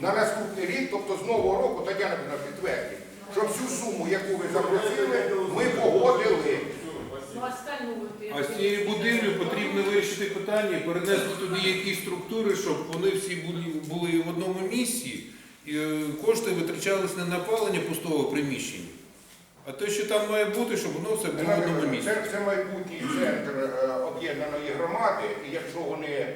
на наступний рік, тобто з нового року, Тетяна Петровна підтвердить, що всю суму, яку ви запросили, ми погодили. Ну, А з цією будівлею потрібно вирішити питання перенести туди якісь структури, щоб вони всі були, в одному місці, і е, кошти витрачались не на опалення пустого приміщення, а те, що там має бути, щоб воно все було в одному місці. Це, це майбутній центр е, об'єднаної громади, і якщо вони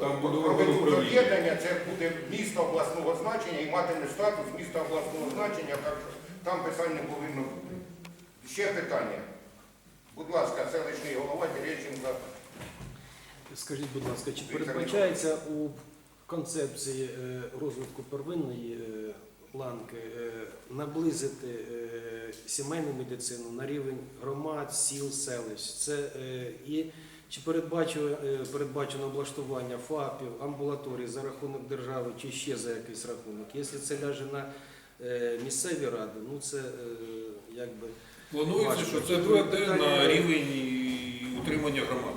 Там проведуть об'єднання, це буде місто обласного значення і матиме статус міста обласного значення, так що там питань не повинно бути. Ще питання. Будь ласка, селищний голова Терещенко. Скажіть, будь ласка, чи передбачається у концепції е, розвитку первинної е, ланки е, наблизити е, сімейну медицину на рівень громад, сіл, селищ? Це е, і чи передбачено, е, облаштування ФАПів, амбулаторій за рахунок держави, чи ще за якийсь рахунок? Якщо це ляже на е, місцеві ради, ну це е, якби Планується, що це пройде на рівень утримання громад.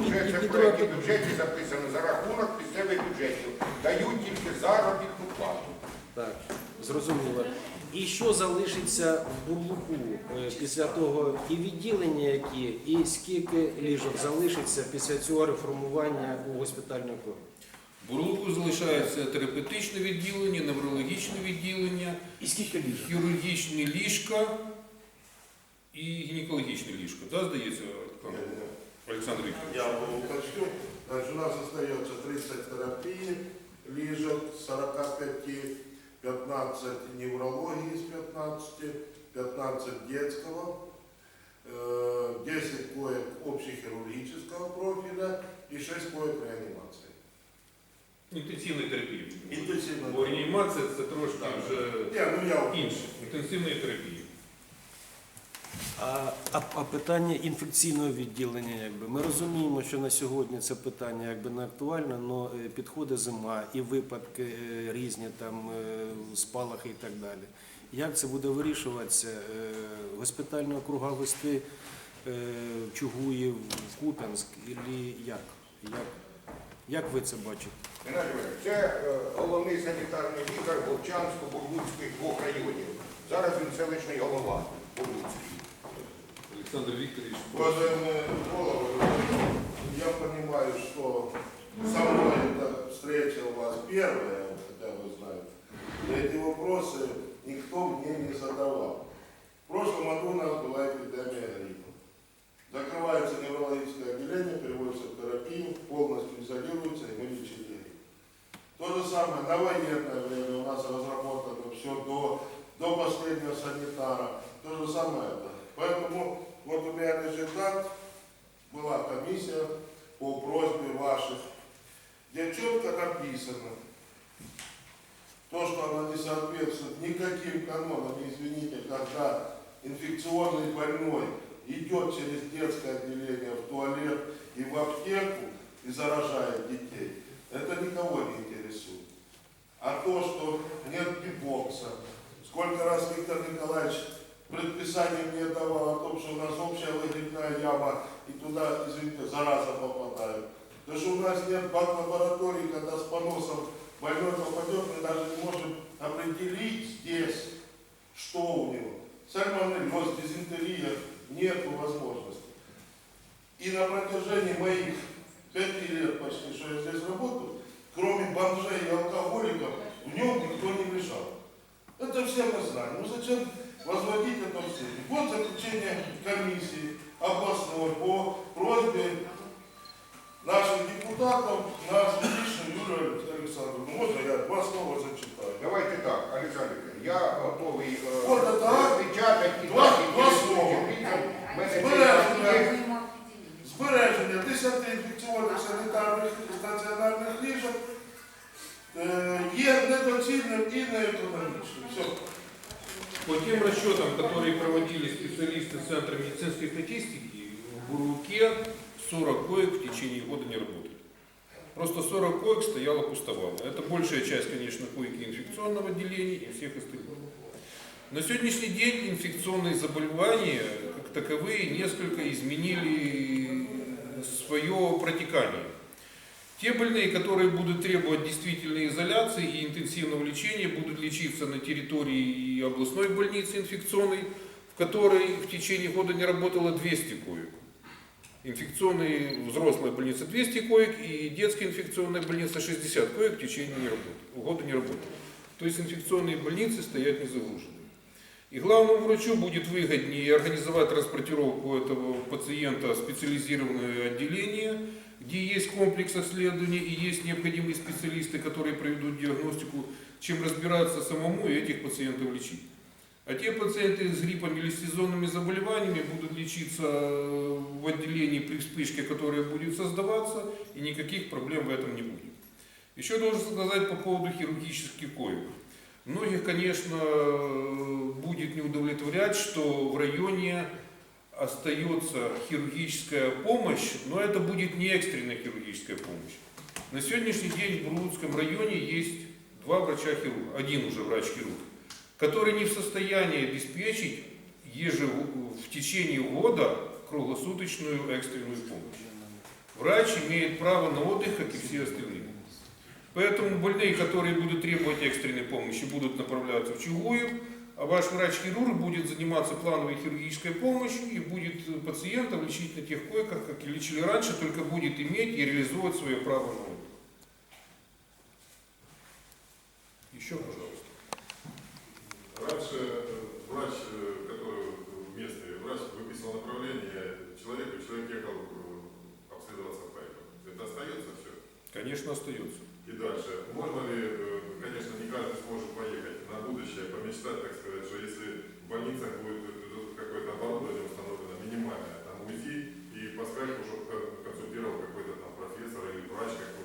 Вже це в проєкті бюджеті записано за рахунок місцевих бюджетів. Дають тільки заробітну плату. Так, зрозуміло. І що залишиться в бурлуку е, після того і відділення, які, і скільки ліжок залишиться після цього реформування у госпітальному корпусі? В Бурлуку залишається терапевтичне відділення, неврологічне відділення, І скільки ліжок? хірургічні ліжка і гінекологічне ліжко. Да, здається, пан Олександр Вікторович? Я уточню. Значит, у нас остается 30 терапий, лежат 45, 15 неврологии из 15, 15 детского, э, 10 коек общехирургического профиля и 6 коек реанимации. Інтенсивної терапії. Інтенсивна Бо реанімація це трошки Так. вже Не, ну я інше. Інтенсивної терапії. А, а, питання інфекційного відділення, якби ми розуміємо, що на сьогодні це питання якби не актуальне, але підходить зима і випадки е, різні, там е, спалахи і так далі. Як це буде вирішуватися? Е, Госпітального округа вести е, Чугуїв, Куп'янськ, і як? як? Як ви це бачите? Це е, головний санітарний лікар Вовчансько-Бурлуцьких двох районів. Зараз він селищний голова Бурлуцький. Олександр Вікторович. Уважаемые головы, я понимаю, что со мной эта встреча у вас первая, хотя вы знаете. И эти вопросы никто мне не задавал. В прошлом году у нас была эпидемия гриппа. Закрывается неврологическое отделение, переводится в терапию, полностью изолируется и мы грипп. То же самое на военное время у нас разработано все до, до последнего санитара. То же самое это. Поэтому вот у меня акт, была комиссия по просьбе ваших, где четко написано, то, что она не соответствует никаким канонам, извините, когда инфекционный больной идет через детское отделение в туалет и в аптеку и заражает детей, это никого не интересует. А то, что нет бибокса, сколько раз Виктор Николаевич предписание мне давал о том, что у нас общая выгребная яма, и туда, извините, зараза попадает. То, что у нас нет бат-лаборатории, когда с поносом больной попадет, мы даже не можем недоцільним і неекономічним. Все. По тем расчетам, которые проводили специалисты Центра медицинской статистики, в Бурлуке 40 коек в течение года не работали. Просто 40 коек стояло пустовало. Это большая часть, конечно, койки инфекционного отделения и всех остальных. На сегодняшний день инфекционные заболевания, как таковые, несколько изменили свое протекание. Те больные, которые будут требовать действительной изоляции и интенсивного лечения, будут лечиться на территории и областной больницы инфекционной, в которой в течение года не работало 200 коек. Инфекционной взрослая больница 200 коек и детская инфекционная больница 60 коек в течение не года не работала. То есть инфекционные больницы стоят не загруженные. И главному врачу будет выгоднее организовать транспортировку этого пациента в специализированное отделение, где есть комплекс исследований и есть необходимые специалисты, которые проведут диагностику, чем разбираться самому и этих пациентов лечить. А те пациенты с гриппом или сезонными заболеваниями будут лечиться э, в отделении при вспышке, которая будет создаваться, и никаких проблем в этом не будет. Еще должен сказать по поводу хирургических коек. Многих, конечно, будет не удовлетворять, что в районе остается хирургическая помощь, но это будет не экстренная хирургическая помощь. На сегодняшний день в Брудском районе есть два врача-хирурга, один уже врач-хирург, который не в состоянии обеспечить ежегу- в течение года круглосуточную экстренную помощь. Врач имеет право на отдых, как и все остальные. Поэтому больные, которые будут требовать экстренной помощи, будут направляться в Чугуев, а ваш врач-хирург будет заниматься плановой хирургической помощью и будет пациентов лечить на тех койках, как и лечили раньше, только будет иметь и реализовывать свое право на отдых. Еще, пожалуйста. Раньше э, врач, э, который местный врач, выписывал направление человеку, человек ехал э, обследоваться в Харьков. Это остается все? Конечно, остается. И дальше. Можно ли, э, конечно, не каждый сможет поехать на будущее, помечтать, так сказать, что если в больницах будет какое-то оборудование установлено минимальное, там УЗИ, и по скайпу, чтобы кон- консультировал какой-то там профессор или врач какой-то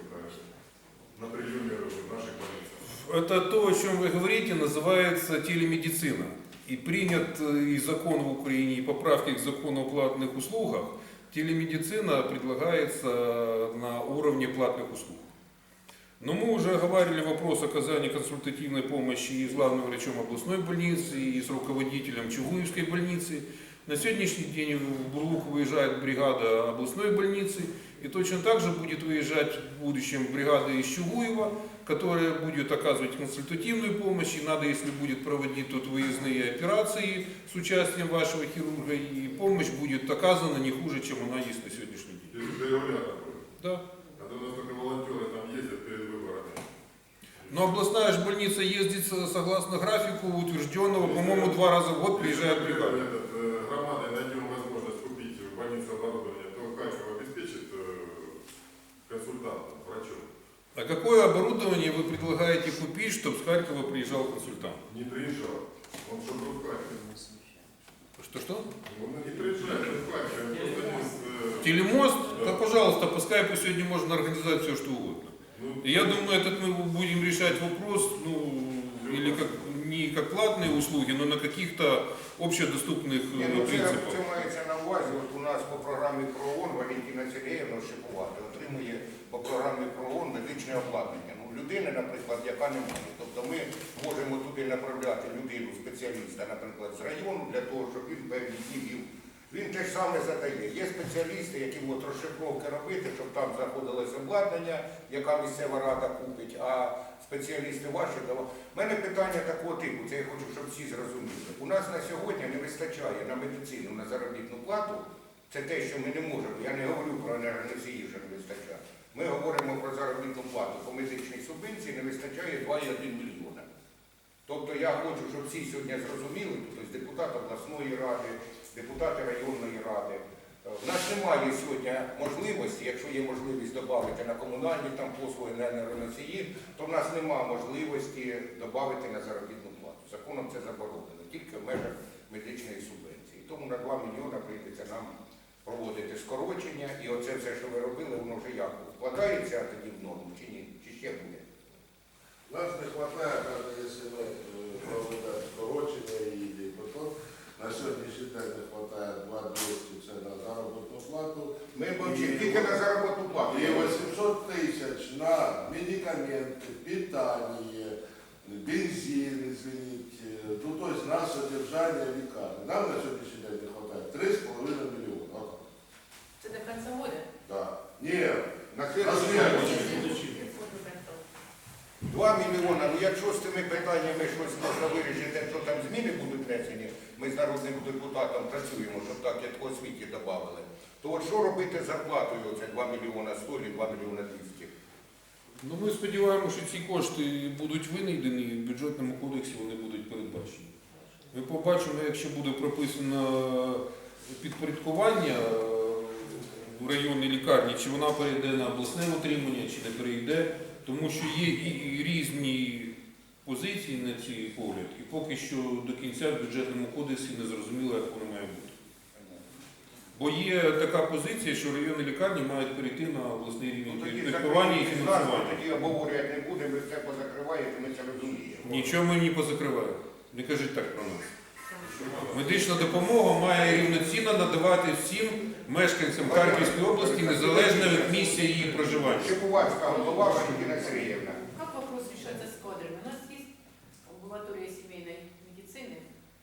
на приеме в наших больницах. Это то, о чем вы говорите, называется телемедицина. И принят э, и закон в Украине, и поправки к закону о платных услугах, телемедицина предлагается на уровне платных услуг. Но мы уже оговаривали вопрос оказания консультативной помощи и с главным врачом областной больницы, и с руководителем Чугуевской больницы. На сегодняшний день в Бурлук выезжает бригада областной больницы, и точно так же будет выезжать в будущем бригада из Чугуева, которая будет оказывать консультативную помощь, и надо, если будет проводить тут выездные операции с участием вашего хирурга, и помощь будет оказана не хуже, чем она есть на сегодняшний день. Если регулярно будет. Да. Но областная же больница ездит со- согласно графику утвержденного, по-моему, два раза в год приезжает бригада. э, громадой найдем возможность купить в больнице оборудование, то Харьков обеспечит э, консультантом, врачом. А какое оборудование вы предлагаете купить, чтобы с Харькова приезжал консультант? Не приезжал. Он что был в Харькове. Что-что? Он не приезжает, он в Харькове. Э, Телемост? Да, пожалуйста, по скайпу сегодня можно организовать все, что угодно. ну, И Я думаю, этот мы будем решать вопрос, ну, или как, не как платные услуги, но на каких-то общедоступных Ні, э, ну це, принципах. це мається на увазі. От у нас по програмі ПРООН Валентина Сергіївна Шипувати отримує по програмі ПРООН медичне обладнання. Ну, людини, наприклад, яка не має. Тобто ми можемо туди направляти людину, спеціаліста, наприклад, з району, для того, щоб він певні дні вів. він те ж саме задає. Є спеціалісти, які можуть розшифровки робити, щоб там знаходилось обладнання, яка місцева рада купить, а спеціалісти ваші давали. У мене питання такого типу, це я хочу, щоб всі зрозуміли. У нас на сьогодні не вистачає на медицину, на заробітну плату. Це те, що ми не можемо. Я не говорю про енергоносії, що не вистачає. Ми говоримо про заробітну плату. По медичній субвенції не вистачає 2,1 мільйона. Тобто я хочу, щоб всі сьогодні зрозуміли, тобто депутат обласної ради, депутати районної ради. Е, В нас немає сьогодні можливості, якщо є можливість додати на комунальні там послуги на енергоносії, то в нас немає можливості додати на заробітну плату. Законом це заборонено, тільки в межах медичної субвенції. Тому на 2 мільйони прийдеться нам проводити скорочення, і оце все, що ви робили, воно вже як вкладається тоді в норму чи ні? Чи ще буде? Нас не даже если мы э, скорочення і на сьогоднішній день не хватает 2200 це на заробітну плату. Ми мовчимо тільки на заробітну плату. І 800 тисяч на медикаменти, питання, бензин, извините, ну то есть на содержание лікарні. Нам на сьогоднішній день не хватает 3,5 мільйона. Це до кінця года. Да. Ні, На слідуючий? 2 мільйони, ну якщо з цими питаннями щось можна вирішити, якщо там зміни будуть внесені, ми з народним депутатом працюємо, щоб так як освіті додали, то от що робити з зарплатою оце 2 мільйона 100 і 2 мільйона 200? Ну, ми сподіваємося, що ці кошти будуть винайдені, в бюджетному кодексі вони будуть передбачені. Ми побачимо, якщо буде прописано підпорядкування е, в районній лікарні, чи вона перейде на обласне утримання, чи не перейде, тому що є і різні позиції на цей погляд, і поки що до кінця в бюджетному кодексі не зрозуміло, як воно має бути. Бо є така позиція, що районні лікарні мають перейти на обласний рівень Ну, підпорядкування і фінансування. тоді обговорювати не будемо, ви все позакриваєте, ми це розуміємо. Нічого ми не позакриваємо. Не кажіть так про нас. Медична допомога має рівноцінно надавати всім мешканцям Харківської області незалежно від місця її проживання. Шипувацька голова Валентина Сергіївна. Как вопрос решается с кадрами? У нас есть амбулатория семейной медицины,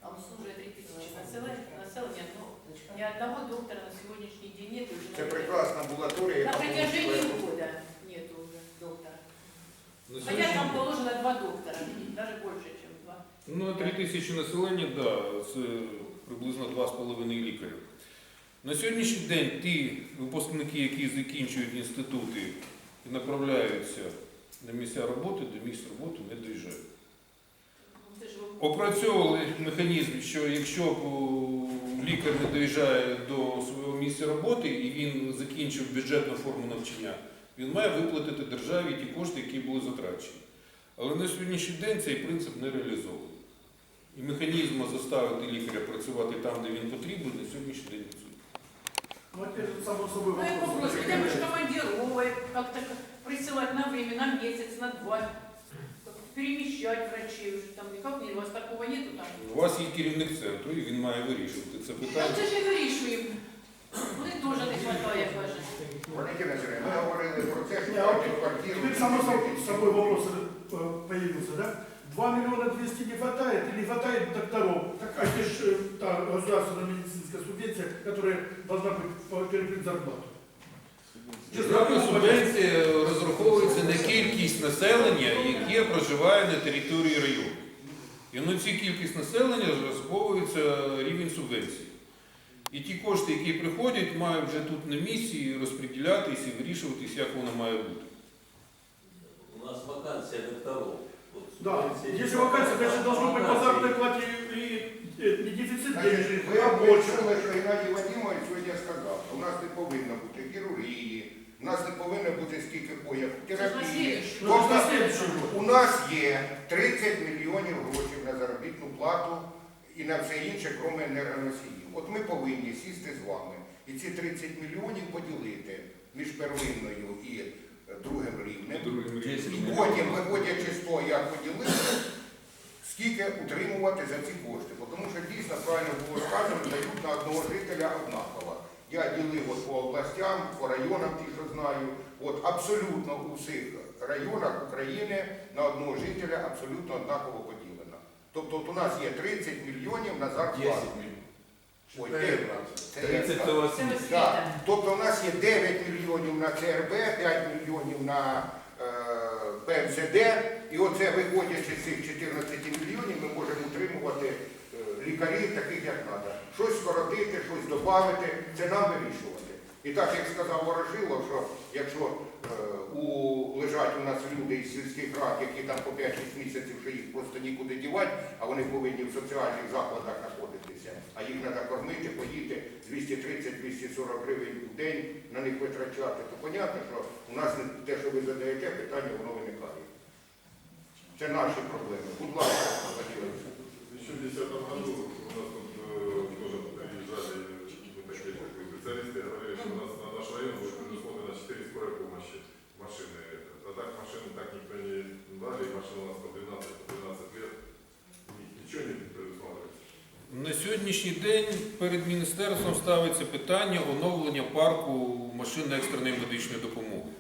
там служит 3000 населения, населения, но ни одного доктора на сегодняшний день нет. уже Це на- прекрасна амбулаторія. На яка протяжении года нет уже доктора. На Хотя там положено два доктора, даже больше. Ну, 3 тисячі населення, да, це приблизно 2,5 лікарів. На сьогоднішній день ті випускники, які закінчують інститути і направляються на місця роботи, до місць роботи не доїжджають. Опрацьовували механізм, що якщо лікар не доїжджає до свого місця роботи і він закінчив бюджетну форму навчання, він має виплатити державі ті кошти, які були затрачені. Але на сьогоднішній день цей принцип не реалізований. І механізм заставити лікаря працювати там, де він потрібен, на сьогоднішній день відсутній. Ну, это само собой Ну, и вопрос, вопрос. хотя бы же командировать, как-то присылать на время, на месяц, на два, как перемещать врачей уже там никак не, у вас такого нету там. У вас є керівник центру, і він має вирішувати це Там питання. це ж і вирішуємо. Вони теж не хватає, каже. Валентина Сергіївна, ми говорили про це, що Не, а дати квартиру. Теперь само соб- собой вопрос э, появился, да? 2 миллиона 200 не хватает или не хватает докторов? Так, а же ж, э, та государственная медицинская субвенция, которая должна быть по- перекрыть зарплату. Державна субвенція розраховується на кількість населення, яке проживає на території району. І на цю кількість населення розраховується рівень субвенції. І ті кошти, які приходять, мають вже тут на місці розподілятися і вирішуватись, як воно має бути. У нас вакансия докторов. Вот Да, субвенция- если вакансия, значит, должно быть по заработной плате и, и, э, не дефицит Значить, денежный, ви а больше. почули, що Геннадій Вадимович сьогодні сказав, що у нас не повинно бути хірургії, у нас не повинно бути скільки появ Це ж на терапії. слідуючий. Ну, это Тобто на следующий год. у нас є 30 мільйонів грошей на заробітну плату і на все інше, крім енергоносіїв. От ми повинні сісти з вами і ці 30 мільйонів поділити між первинною і е, другим рівнем. І потім, виходячи з того, як поділити, скільки утримувати за ці кошти. Бо Тому що дійсно правильно було сказано, дають на одного жителя однаково. Я ділив от по областям, по районам, ті, що знаю. От абсолютно у всіх районах України на одного жителя абсолютно однаково поділено. Тобто от у нас є 30 мільйонів на зарплату. Ой, 9. 30 сказав. у вас Це Так, тобто у нас є 9 мільйонів на ЦРБ, 5 мільйонів на е, і оце виходячи з цих 14 мільйонів, ми можемо утримувати е, лікарів таких, як треба. Щось скоротити, щось додати, це нам вирішувати. І так, як сказав Ворошилов, що якщо е, у, лежать у нас люди із сільських рад, які там по 5-6 місяців, що їх просто нікуди дівати, а вони повинні в соціальних закладах знаходитися, а їх треба кормити, поїти 230-240 гривень в день на них витрачати, то понятно, що у нас те, що ви задаєте, питання воно виникає. Це наші проблеми. Будь ласка, Василь машины. А так машины так никто не дали, машина у нас по 12, по 12 лет. Ничего не предусматривается. На сьогоднішній день перед міністерством ставиться питання оновлення парку машин екстреної медичної допомоги.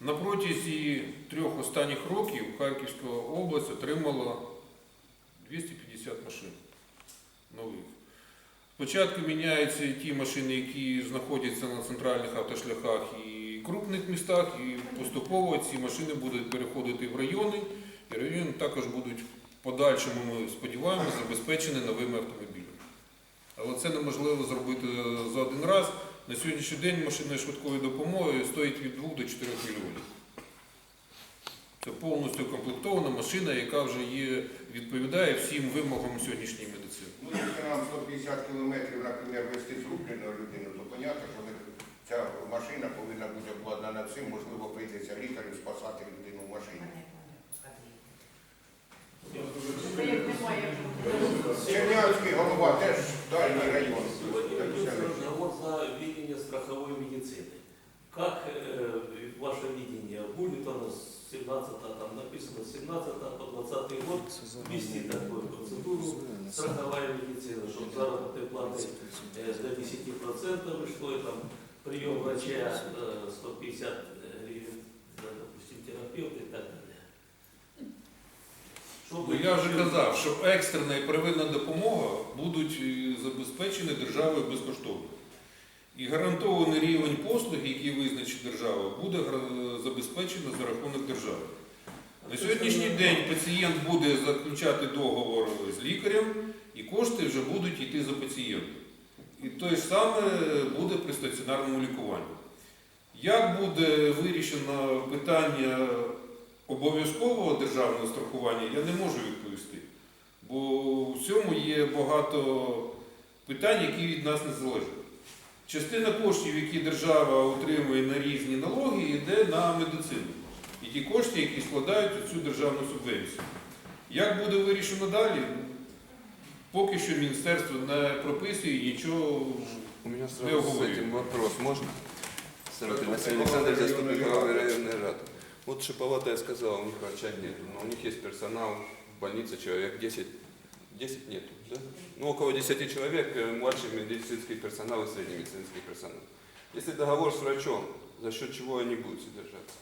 На протязі трьох останніх років Харківська область отримала 250 машин нових. Спочатку міняються ті машини, які знаходяться на центральних автошляхах і крупних містах, і поступово ці машини будуть переходити в райони, і райони також будуть подальшому, ми сподіваємося, забезпечені новими автомобілями. Але це неможливо зробити за один раз. На сьогоднішній день машина швидкої допомоги стоїть від 2 до 4 мільйонів. Це повністю укомплектована машина, яка вже є, відповідає всім вимогам сьогоднішньої медицини. Ну, якщо нам 150 кілометрів, наприклад, вести зрублену людину, то зрозуміло, що ми- ця машина повинна бути обладнана цим, можливо, прийдеться лікарю спасати людину в машині. Проєкт немає. Чернявський голова теж дальній район. Сегодня ведется разговор за видение страховой медицины. Как э, ваше видение, будет оно с 17 там написано с 17 по 20 год ввести такую процедуру страховая медицина, чтобы заработные платы э, до 10% и что там прием врача э, 150 гривен, за, допустим, терапевта и так далее. Ну, я вже казав, що екстрена і первинна допомога будуть е, забезпечені державою безкоштовно. І гарантований рівень послуг, який визначить держава, буде забезпечено за рахунок держави. На сьогоднішній день пацієнт буде заключати договор з лікарем, і кошти вже будуть йти за пацієнтом. І те ж саме буде при стаціонарному лікуванні. Як буде вирішено питання обов'язкового державного страхування, я не можу відповісти. Бо в цьому є багато питань, які від нас не залежать. Частина коштів, які держава отримує на різні налоги, йде на медицину. І ті кошти, які складають цю державну субвенцію. Як буде вирішено далі? Поки що міністерство не прописує нічого. У меня Я сразу с говорю. этим вопрос. Можно? Саратов Василий Александрович, заступник главы районной рады. Вот Шиповатая сказала, у них врача нет, но у них есть персонал в больнице, человек 10, 10 нету, да? Ну, около 10 человек, э, младший медицинский персонал и средний медицинский персонал. Если договор с врачом, за счет чего они будут содержаться?